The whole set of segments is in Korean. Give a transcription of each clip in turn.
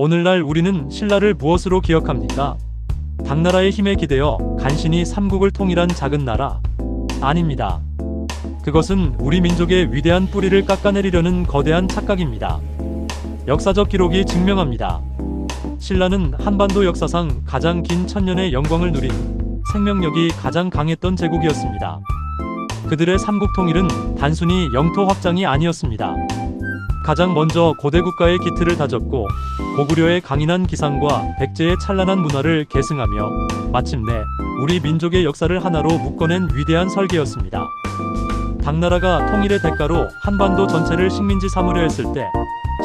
오늘날 우리는 신라를 무엇으로 기억합니까? 당나라의 힘에 기대어 간신히 삼국을 통일한 작은 나라? 아닙니다. 그것은 우리 민족의 위대한 뿌리를 깎아내리려는 거대한 착각입니다. 역사적 기록이 증명합니다. 신라는 한반도 역사상 가장 긴 천년의 영광을 누린 생명력이 가장 강했던 제국이었습니다. 그들의 삼국 통일은 단순히 영토 확장이 아니었습니다. 가장 먼저 고대 국가의 기틀을 다졌고 고구려의 강인한 기상과 백제의 찬란한 문화를 계승하며 마침내 우리 민족의 역사를 하나로 묶어낸 위대한 설계였습니다. 당나라가 통일의 대가로 한반도 전체를 식민지 삼으려 했을 때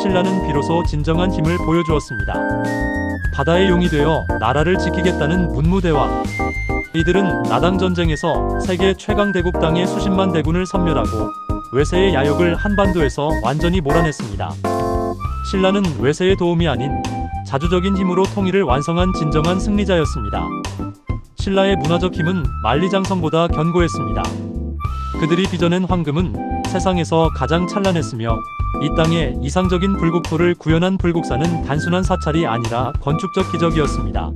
신라는 비로소 진정한 힘을 보여주었습니다. 바다의 용이 되어 나라를 지키겠다는 문무대왕. 이들은 나당 전쟁에서 세계 최강 대국당의 수십만 대군을 섬멸하고 외세의 야욕을 한반도에서 완전히 몰아냈습니다. 신라는 외세의 도움이 아닌 자주적인 힘으로 통일을 완성한 진정한 승리자였습니다. 신라의 문화적 힘은 만리장성보다 견고했습니다. 그들이 빚어낸 황금은 세상에서 가장 찬란했으며 이 땅에 이상적인 불국토를 구현한 불국사는 단순한 사찰이 아니라 건축적 기적이었습니다.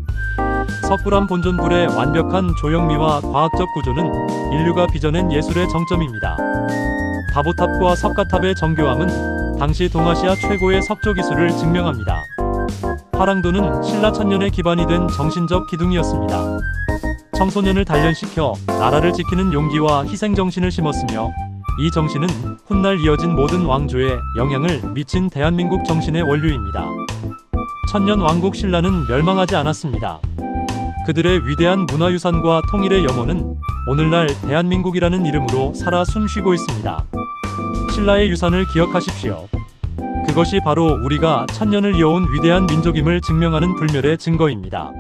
석굴암 본존불의 완벽한 조형미와 과학적 구조는 인류가 빚어낸 예술의 정점입니다. 다보탑과 석가탑의 정교함은 당시 동아시아 최고의 석조 기술을 증명합니다. 화랑도는 신라 천년의 기반이 된 정신적 기둥이었습니다. 청소년을 단련시켜 나라를 지키는 용기와 희생 정신을 심었으며 이 정신은 훗날 이어진 모든 왕조에 영향을 미친 대한민국 정신의 원류입니다. 천년 왕국 신라는 멸망하지 않았습니다. 그들의 위대한 문화유산과 통일의 영혼은 오늘날 대한민국이라는 이름으로 살아 숨쉬고 있습니다. 신라의 유산을 기억하십시오. 그것이 바로 우리가 천년을 이어온 위대한 민족임을 증명하는 불멸의 증거입니다.